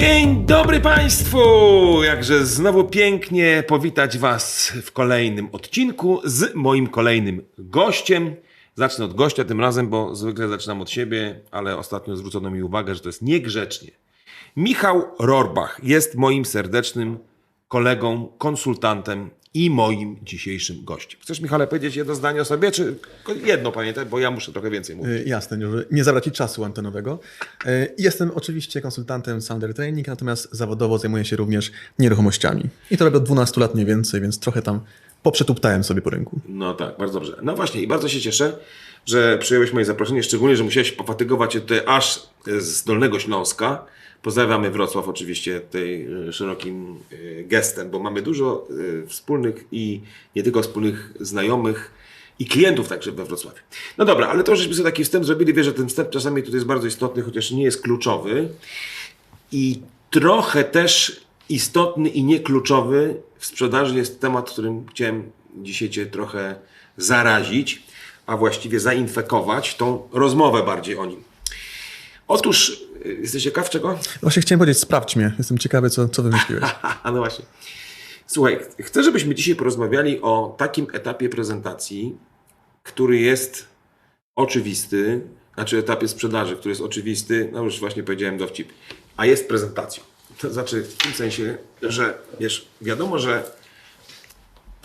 Dzień dobry Państwu! Jakże znowu pięknie powitać Was w kolejnym odcinku z moim kolejnym gościem. Zacznę od gościa tym razem, bo zwykle zaczynam od siebie, ale ostatnio zwrócono mi uwagę, że to jest niegrzecznie. Michał Rorbach jest moim serdecznym kolegą, konsultantem i moim dzisiejszym gościem. Chcesz, Michale, powiedzieć jedno zdanie o sobie, czy jedno, pamiętaj, bo ja muszę trochę więcej mówić. Y, Jasne, żeby nie zabrać Ci czasu antenowego. Y, Jestem oczywiście konsultantem Sounder Training, natomiast zawodowo zajmuję się również nieruchomościami. I to robię od 12 lat mniej więcej, więc trochę tam poprzetuptałem sobie po rynku. No tak, bardzo dobrze. No właśnie i bardzo się cieszę, że przyjąłeś moje zaproszenie, szczególnie, że musiałeś pofatygować się tutaj aż z Dolnego Śląska. Pozdrawiamy Wrocław oczywiście tutaj e, szerokim e, gestem, bo mamy dużo e, wspólnych i nie tylko wspólnych znajomych i klientów także we Wrocławiu. No dobra, ale to żeśmy sobie taki wstęp zrobili. Wiesz, że ten wstęp czasami tutaj jest bardzo istotny, chociaż nie jest kluczowy. I trochę też istotny i niekluczowy w sprzedaży jest temat, którym chciałem dzisiaj Cię trochę zarazić, a właściwie zainfekować tą rozmowę bardziej o nim. Otóż, y, jesteś ciekaw czego? Właśnie chciałem powiedzieć, sprawdź mnie. Jestem ciekawy, co, co wymyśliłeś. A no właśnie. Słuchaj, chcę, żebyśmy dzisiaj porozmawiali o takim etapie prezentacji, który jest oczywisty, znaczy etapie sprzedaży, który jest oczywisty, no już właśnie powiedziałem dowcip, a jest prezentacją. To znaczy w tym sensie, że wiesz, wiadomo, że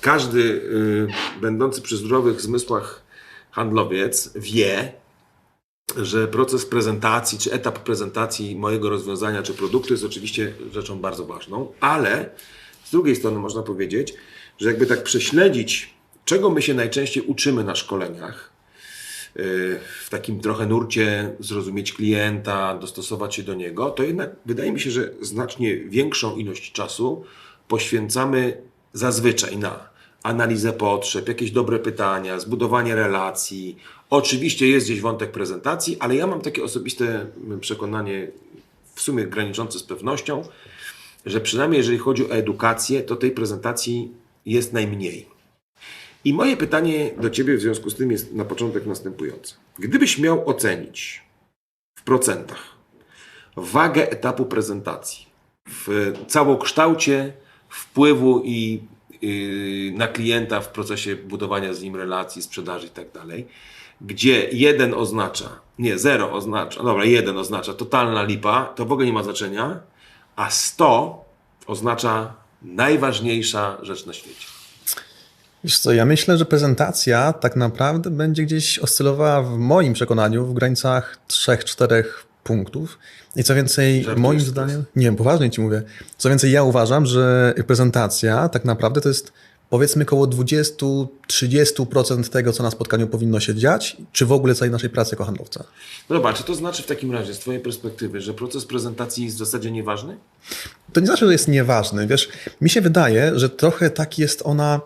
każdy y, będący przy zdrowych zmysłach handlowiec wie, że proces prezentacji, czy etap prezentacji mojego rozwiązania, czy produktu jest oczywiście rzeczą bardzo ważną, ale z drugiej strony można powiedzieć, że jakby tak prześledzić, czego my się najczęściej uczymy na szkoleniach, yy, w takim trochę nurcie zrozumieć klienta, dostosować się do niego, to jednak wydaje mi się, że znacznie większą ilość czasu poświęcamy zazwyczaj na analizę potrzeb, jakieś dobre pytania, zbudowanie relacji. Oczywiście jest gdzieś wątek prezentacji, ale ja mam takie osobiste przekonanie, w sumie graniczące z pewnością, że przynajmniej jeżeli chodzi o edukację, to tej prezentacji jest najmniej. I moje pytanie do Ciebie w związku z tym jest na początek następujące. Gdybyś miał ocenić w procentach wagę etapu prezentacji w całokształcie wpływu i na klienta w procesie budowania z nim relacji, sprzedaży i tak dalej, gdzie jeden oznacza, nie, zero oznacza, dobra, jeden oznacza totalna lipa, to w ogóle nie ma znaczenia, a 100 oznacza najważniejsza rzecz na świecie. Wiesz co, ja myślę, że prezentacja tak naprawdę będzie gdzieś oscylowała w moim przekonaniu w granicach 3-4 punktów. I co więcej, Żartujesz moim zdaniem, nie poważnie ci mówię, co więcej, ja uważam, że prezentacja tak naprawdę to jest powiedzmy około 20-30% tego, co na spotkaniu powinno się dziać, czy w ogóle całej naszej pracy jako handlowca. No dobra, czy to znaczy w takim razie z Twojej perspektywy, że proces prezentacji jest w zasadzie nieważny? To nie znaczy, że jest nieważny. Wiesz, mi się wydaje, że trochę tak jest ona.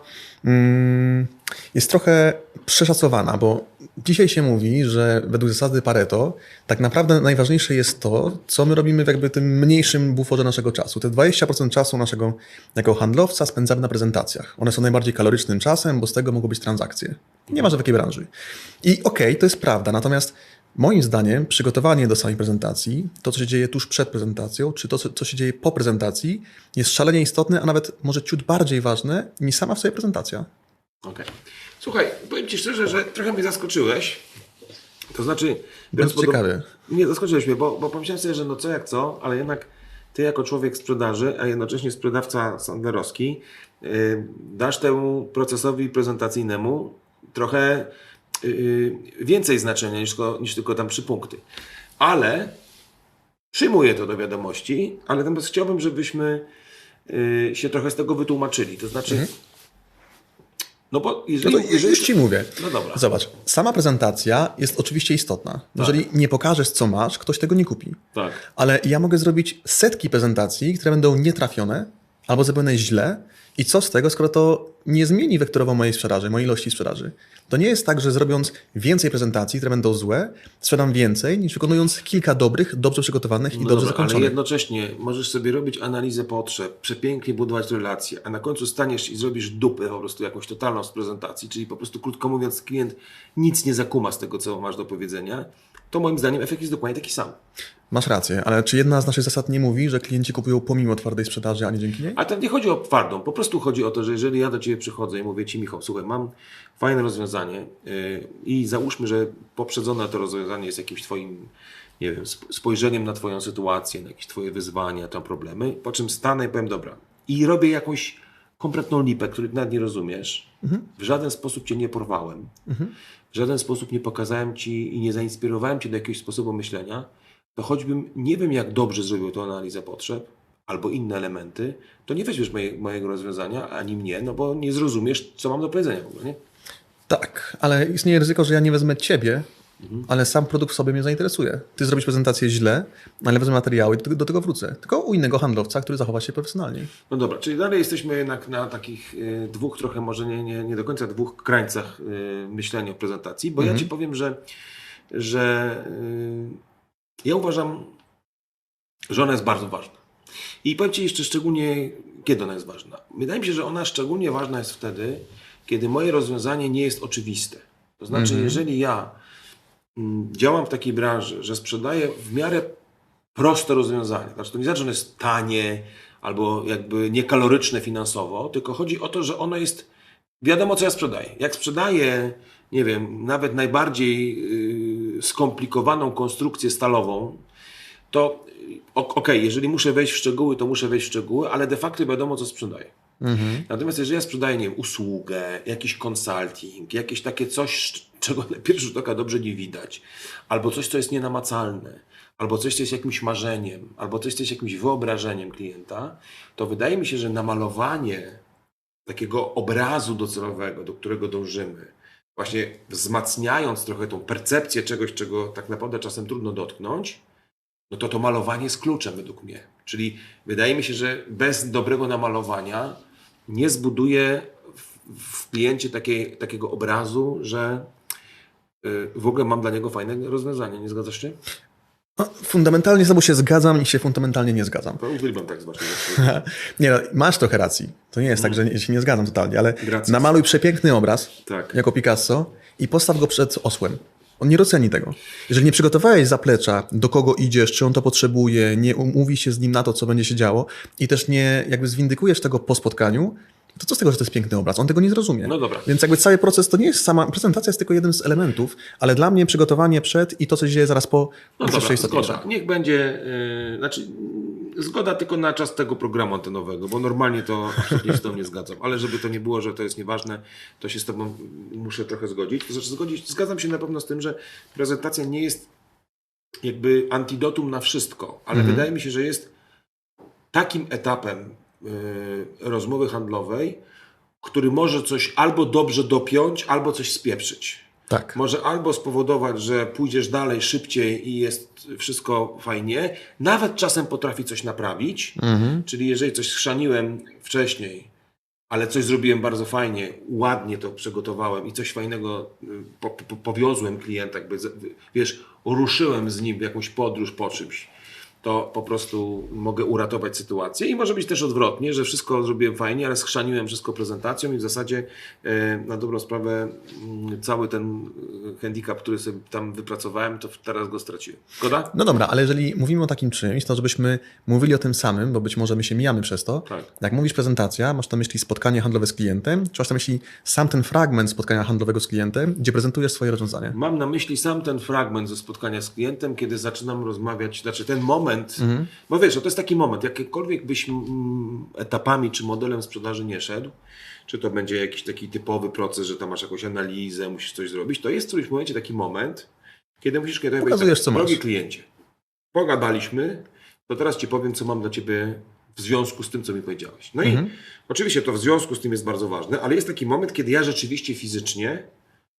Mm, jest trochę przeszacowana, bo dzisiaj się mówi, że według zasady Pareto tak naprawdę najważniejsze jest to, co my robimy w jakby tym mniejszym buforze naszego czasu. Te 20% czasu naszego jako handlowca spędzamy na prezentacjach. One są najbardziej kalorycznym czasem, bo z tego mogą być transakcje. Nie ma w jakiej branży. I okej, to jest prawda, natomiast Moim zdaniem przygotowanie do samej prezentacji, to co się dzieje tuż przed prezentacją, czy to co, się dzieje po prezentacji, jest szalenie istotne, a nawet może ciut bardziej ważne niż sama w sobie prezentacja. Okej. Słuchaj, powiem Ci szczerze, że trochę mnie zaskoczyłeś. To znaczy... biorąc pod- ciekawy. Nie, zaskoczyłeś mnie, bo, bo pomyślałem sobie, że no co jak co, ale jednak Ty jako człowiek sprzedaży, a jednocześnie sprzedawca sandlerowski, yy, dasz temu procesowi prezentacyjnemu trochę yy, więcej znaczenia niż tylko, niż tylko tam trzy punkty. Ale przyjmuję to do wiadomości, ale natomiast chciałbym, żebyśmy yy, się trochę z tego wytłumaczyli. To znaczy... No bo No jeżeli, to jeżeli już ci mówię. No dobra. Zobacz, sama prezentacja jest oczywiście istotna. Jeżeli nie pokażesz, co masz, ktoś tego nie kupi. Tak. Ale ja mogę zrobić setki prezentacji, które będą nietrafione albo zrobione źle. I co z tego, skoro to nie zmieni wektorowo mojej sprzedaży, mojej ilości sprzedaży? To nie jest tak, że zrobiąc więcej prezentacji, które będą złe, sprzedam więcej, niż wykonując kilka dobrych, dobrze przygotowanych i No dobrze dobra, ale zakończonych. jednocześnie możesz sobie robić analizę potrzeb, przepięknie budować relacje, a na końcu staniesz i zrobisz dupę po prostu jakąś totalną z prezentacji, czyli po prostu krótko mówiąc klient nic nie zakuma z tego, co masz do powiedzenia, to moim zdaniem efekt jest dokładnie taki sam. Masz rację, ale czy jedna z naszych zasad nie mówi, że klienci kupują pomimo twardej sprzedaży, a nie dzięki niej? A to nie chodzi o twardą, po prostu chodzi o to, że jeżeli ja do Ciebie przychodzę i mówię Ci, Michał, słuchaj, mam fajne rozwiązanie yy, i załóżmy, że poprzedzone to rozwiązanie jest jakimś Twoim, nie wiem, sp- spojrzeniem na Twoją sytuację, na jakieś Twoje wyzwania, tam problemy, po czym stanę i powiem, dobra, i robię jakąś kompletną lipę, której nawet nie rozumiesz, w żaden sposób Cię nie porwałem, w żaden sposób nie pokazałem Ci i nie zainspirowałem Cię do jakiegoś sposobu myślenia, to choćbym nie wiem, jak dobrze zrobił tę analizę potrzeb, albo inne elementy, to nie weźmiesz moje, mojego rozwiązania, ani mnie, no bo nie zrozumiesz, co mam do powiedzenia w ogóle, nie? Tak, ale istnieje ryzyko, że ja nie wezmę ciebie, ale sam produkt w sobie mnie zainteresuje. Ty zrobisz prezentację źle, ale wezmę materiały i do, tego wrócę. Tylko u innego handlowca, który zachowa się profesjonalnie. No dobra, czyli dalej jesteśmy jednak na takich y, dwóch, trochę może nie, nie, nie do końca dwóch krańcach y, myślenia o prezentacji, bo ja Ci powiem, że, że y, ja uważam, że ona jest bardzo ważna. I powiem Ci jeszcze szczególnie, kiedy ona jest ważna. Wydaje mi się, że ona szczególnie ważna jest wtedy, kiedy moje rozwiązanie nie jest oczywiste. To znaczy, jeżeli ja mm, działam w takiej branży, że sprzedaję w miarę proste rozwiązanie. Znaczy, to nie znaczy, że ono jest tanie albo jakby niekaloryczne finansowo, tylko chodzi o to, że ono jest wiadomo, co ja sprzedaję. Jak sprzedaję, nie wiem, nawet najbardziej yy, skomplikowaną konstrukcję stalową, to ok- okej, jeżeli muszę wejść w szczegóły, to muszę wejść w szczegóły, ale de facto wiadomo, co sprzedaję. Natomiast jeżeli ja sprzedaję, nie wiem, usługę, jakiś consulting, jakieś takie coś, czego na pierwszy rzut oka dobrze nie widać, albo coś, co jest nienamacalne, albo coś, co jest jakimś marzeniem, albo coś, co jest jakimś wyobrażeniem klienta, to wydaje mi się, że namalowanie takiego obrazu docelowego, do którego dążymy, właśnie wzmacniając trochę tą percepcję czegoś, czego tak naprawdę czasem trudno dotknąć, no to to malowanie jest kluczem według mnie. Czyli wydaje mi się, że bez dobrego namalowania nie zbuduje w, kliencie takiej, takiego obrazu, że y, w ogóle mam dla niego fajne rozwiązanie. Nie zgadzasz się? No, fundamentalnie z tobą się zgadzam i się fundamentalnie nie zgadzam. To uwielbiam tak zobaczyć. Nie, no, masz trochę racji. To nie jest tak, że nie, się nie zgadzam totalnie, ale Gracias. namaluj przepiękny obraz, Tak. jako Picasso, i postaw go przed osłem. On nie doceni tego. Jeżeli nie przygotowałeś zaplecza, do kogo idziesz, czy on to potrzebuje, nie umówi się z nim na to, co będzie się działo i też nie jakby zwindykujesz tego po spotkaniu, to co z tego, że to jest piękny obraz? On tego nie zrozumie. No dobra. Więc jakby cały proces to nie jest sama, prezentacja jest tylko jeden z elementów, ale dla mnie przygotowanie przed i to, co się dzieje zaraz po, No dobra, zgoda. Niech będzie, yy, znaczy zgoda tylko na czas tego programu antenowego, bo normalnie to absolutnie się z tobą nie zgadzam. Ale żeby to nie było, że to jest nieważne, to się z tobą muszę trochę zgodzić. To znaczy zgodzić, zgadzam się na pewno z tym, że prezentacja nie jest jakby antidotum na wszystko, ale wydaje mi się, że jest takim etapem rozmowy handlowej, który może coś albo dobrze dopiąć, albo coś spieprzyć. Tak. Może albo spowodować, że pójdziesz dalej szybciej i jest wszystko fajnie, nawet czasem potrafi coś naprawić. Czyli jeżeli coś schrzaniłem wcześniej, ale coś zrobiłem bardzo fajnie, ładnie to przygotowałem i coś fajnego y, po, po, powiozłem klienta, jakby, wiesz, ruszyłem z nim w jakąś podróż po czymś, to po prostu mogę uratować sytuację. I może być też odwrotnie, że wszystko zrobiłem fajnie, ale schrzaniłem wszystko prezentacją i w zasadzie e, na dobrą sprawę mm, cały ten e, handicap, który sobie tam wypracowałem, to teraz go straciłem. Zgoda? No dobra, ale jeżeli mówimy o takim czymś, to żebyśmy mówili o tym samym, bo być może my się mijamy przez to. Tak. Jak mówisz prezentacja, masz na myśli spotkanie handlowe z klientem, czy masz na myśli sam ten fragment spotkania handlowego z klientem, gdzie prezentujesz swoje rozwiązanie? Mam na myśli sam ten fragment ze spotkania z klientem, kiedy zaczynam rozmawiać, znaczy ten moment, bo wiesz, to jest taki moment, jakiekolwiek byś mm, etapami czy modelem sprzedaży nie szedł, czy to będzie jakiś taki typowy proces, że tam masz jakąś analizę, musisz coś zrobić, to jest w którymś momencie taki moment, kiedy musisz kiedy Pokazujesz, co masz. drogi kliencie, pogadaliśmy, to teraz Ci powiem, co mam dla Ciebie w związku z tym, co mi powiedziałeś. No i oczywiście to w związku z tym jest bardzo ważne, ale jest taki moment, kiedy ja rzeczywiście fizycznie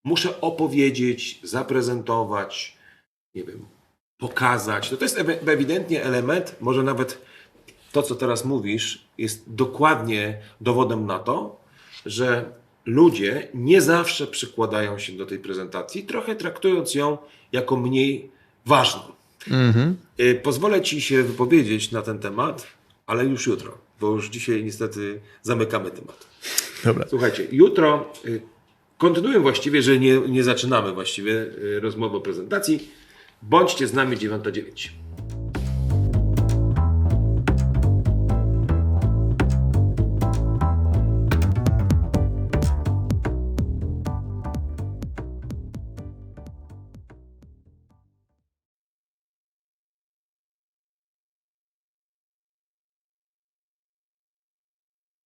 muszę opowiedzieć, zaprezentować, nie wiem, pokazać. No to jest ewidentnie element, może nawet to, co teraz mówisz, jest dokładnie dowodem na to, że ludzie nie zawsze przykładają się do tej prezentacji, trochę traktując ją jako mniej ważną. Y, Pozwolę Ci się wypowiedzieć na ten temat, ale już jutro, bo już dzisiaj niestety zamykamy temat. Dobra. Słuchajcie, jutro y, kontynuuję właściwie, że nie, nie zaczynamy właściwie y, rozmowy o prezentacji. Bądźcie z nami 9.09.